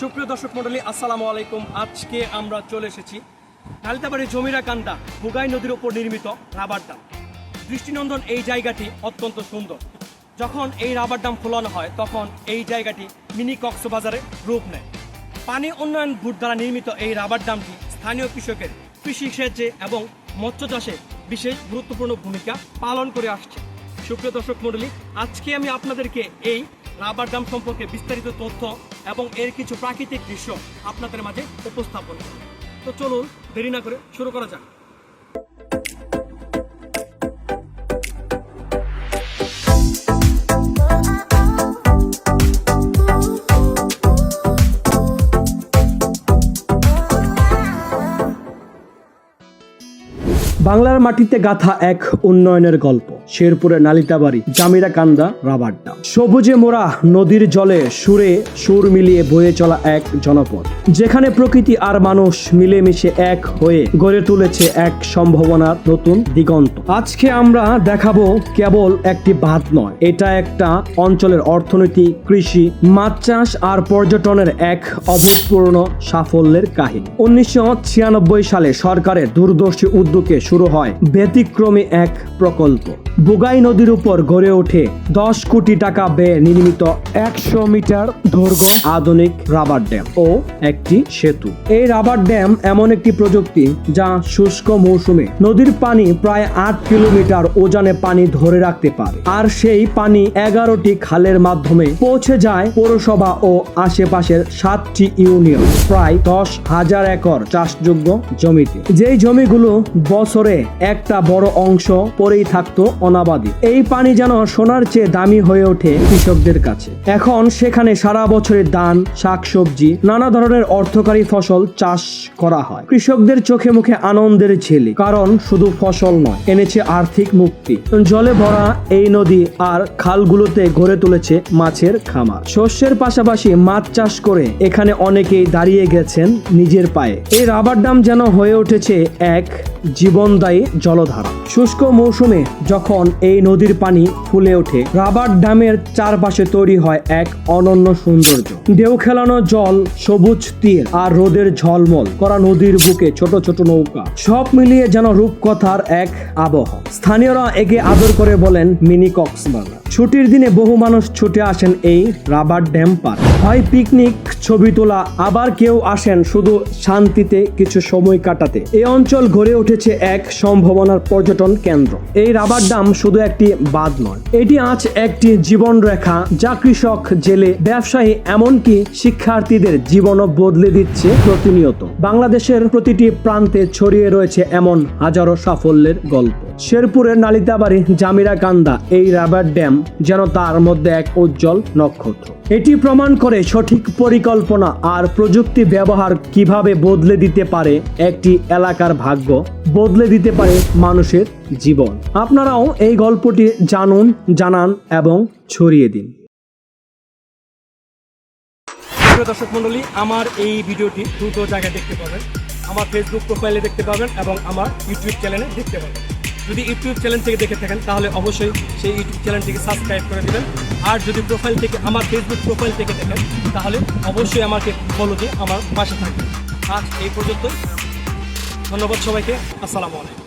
সুপ্রিয় দর্শক মন্ডলী আসসালামু আলাইকুম। আজকে আমরা চলে এসেছি নালিতাবাড়ি জমিরা কান্দা বুগাই নদীর ওপর নির্মিত রাবার ড্যাম দৃষ্টিনন্দন, এই জায়গাটি অত্যন্ত সুন্দর। যখন এই রাবার ডাম খোলানো হয়, তখন এই জায়গাটি মিনি কক্সবাজারে রূপ নেয়। পানি উন্নয়ন বোর্ড দ্বারা নির্মিত এই রাবার ডামটি স্থানীয় কৃষকের কৃষি সেচে এবং মৎস্য চাষে বিশেষ গুরুত্বপূর্ণ ভূমিকা পালন করে আসছে। সুপ্রিয় দর্শক মণ্ডলী, আজকে আমি আপনাদেরকে এই রাবার ডাম সম্পর্কে বিস্তারিত তথ্য এবং এর কিছু প্রাকৃতিক দৃশ্য আপনাদের মাঝে উপস্থাপন তো চলুন, দেরি না করে শুরু করা যাক। বাংলার মাটিতে গাথা এক উন্নয়নের গল্প। শেরপুরের নালিতাবাড়ি, জামিরা কান্দা রাবার সবুজে মোড়া নদীর জলে সুরে সুর মিলিয়ে বয়ে চলা এক জনপদ। যেখানে প্রকৃতি আর মানুষ মিলেমিশে এক হয়ে গড়ে তুলেছে এক সম্ভাবনার নতুন দিগন্ত। আজকে আমরা দেখাবো কেবল একটি বাঁধ নয়, এটা একটা অঞ্চলের অর্থনীতি, কৃষি, মাছ চাষ আর পর্যটনের এক অভূতপূর্ণ সাফল্যের কাহিনী। উনিশশো ছিয়ানব্বই সালে সরকারের দূরদর্শী উদ্যোগে শুরু হয় ব্যতিক্রমী এক প্রকল্প। বুগাই নদীর উপর গড়ে ওঠে দশ কোটি টাকা ব্যয়ে নির্মিত একশো মিটার দৈর্ঘ্য আধুনিক রাবার ড্যাম ও একটি সেতু। এই রাবার ড্যাম এমন একটি প্রযুক্তি যা শুষ্ক মৌসুমে নদীর পানি প্রায় আট কিলোমিটার ওজনে পানি ধরে রাখতে পারে। আর সেই পানি এগারোটি খালের মাধ্যমে পৌঁছে যায় পৌরসভা ও আশেপাশের সাতটি ইউনিয়ন। প্রায় দশ হাজার একর চাষযোগ্য জমিতে। যেই জমিগুলো বছরে একটা বড় অংশ পরেই থাকতো অনাবাদি। এই পানি যেন সোনার চেয়ে দামি হয়ে ওঠে কৃষকদের কাছে। এখন সেখানে সারা বছরের ধান, শাকসবজি, নানা ধরনের অর্থকারী ফসল চাষ করা হয়। কৃষকদের চোখে মুখে আনন্দের ছেলে কারণ শুধু ফসল নয়, এনেছে আর্থিক মুক্তি। জলে ভরা এই নদী আর খালগুলোতে গড়ে তুলেছে মাছের খামার। শস্যের পাশাপাশি মাছ চাষ করে এখানে অনেকেই দাঁড়িয়ে গেছেন নিজের পায়ে। এই রাবার ড্যাম যেন হয়ে উঠেছে এক জীবনদায়ী জলধারা। শুষ্ক মৌসুমে যখন এই নদীর পানি ফুলে ওঠে, রাবার ড্যামের চারপাশে তৈরি হয় এক অনন্য সৌন্দর্য। ঢেউ খেলানো জল, সবুজ তীর আর রোদের ঝলমল করা নদীর বুকে ছোট ছোট নৌকা। সব মিলিয়ে যেন রূপকথার এক আবহ। স্থানীয়রা একে আদর করে বলেন মিনি কক্সবাজার। ছুটির দিনে বহু মানুষ ছুটে আসেন এই রাবার ড্যাম পার হয় পিকনিক, ছবি তোলা, আবার কেউ আসেন শুধু শান্তিতে কিছু সময় কাটাতে। এই অঞ্চল গড়ে উঠেছে এক সম্ভাবনার পর্যটন কেন্দ্র। এই রাবার ড্যাম শুধু একটি বাঁধ নয়। এটি আজ একটি জীবন রেখা যা কৃষক, জেলে, ব্যবসায়ী এমনকি শিক্ষার্থীদের জীবনও বদলে দিচ্ছে প্রতিনিয়ত। বাংলাদেশের প্রতিটি প্রান্তে ছড়িয়ে রয়েছে এমন হাজারো সাফল্যের গল্প। শেরপুরের নালিতাবাড়ি জামিরা কান্দা এই রাবার ড্যাম যেন তার মধ্যে এক উজ্জ্বল নক্ষত্র। এটি প্রমাণ করে সঠিক পরিকল্পনা আর প্রযুক্তি ব্যবহার কীভাবে বদলে দিতে পারে একটি এলাকার ভাগ্য, বদলে দিতে পারে মানুষের জীবন। আপনারাও এই গল্পটি জানুন, জানান এবং ছড়িয়ে দিন। দর্শক মণ্ডলী, আমার এই ভিডিওটি দুটো জায়গায় দেখতে পাবেন। আমার ফেসবুক প্রোফাইলে দেখতে পাবেন এবং আমার ইউটিউব চ্যানেলে দেখতে পাবেন। যদি ইউটিউব চ্যানেল থেকে দেখে থাকেন, তাহলে অবশ্যই সেই ইউটিউব চ্যানেলটিকে সাবস্ক্রাইব করে দেবেন। আর যদি প্রোফাইল থেকে, আমার ফেসবুক প্রোফাইল থেকে দেখেন, তাহলে অবশ্যই আমাকে ফলো দিয়ে আমার পাশে থাকবেন। আজ এই পর্যন্তই। ধন্যবাদ সবাইকে। আসসালামু আলাইকুম।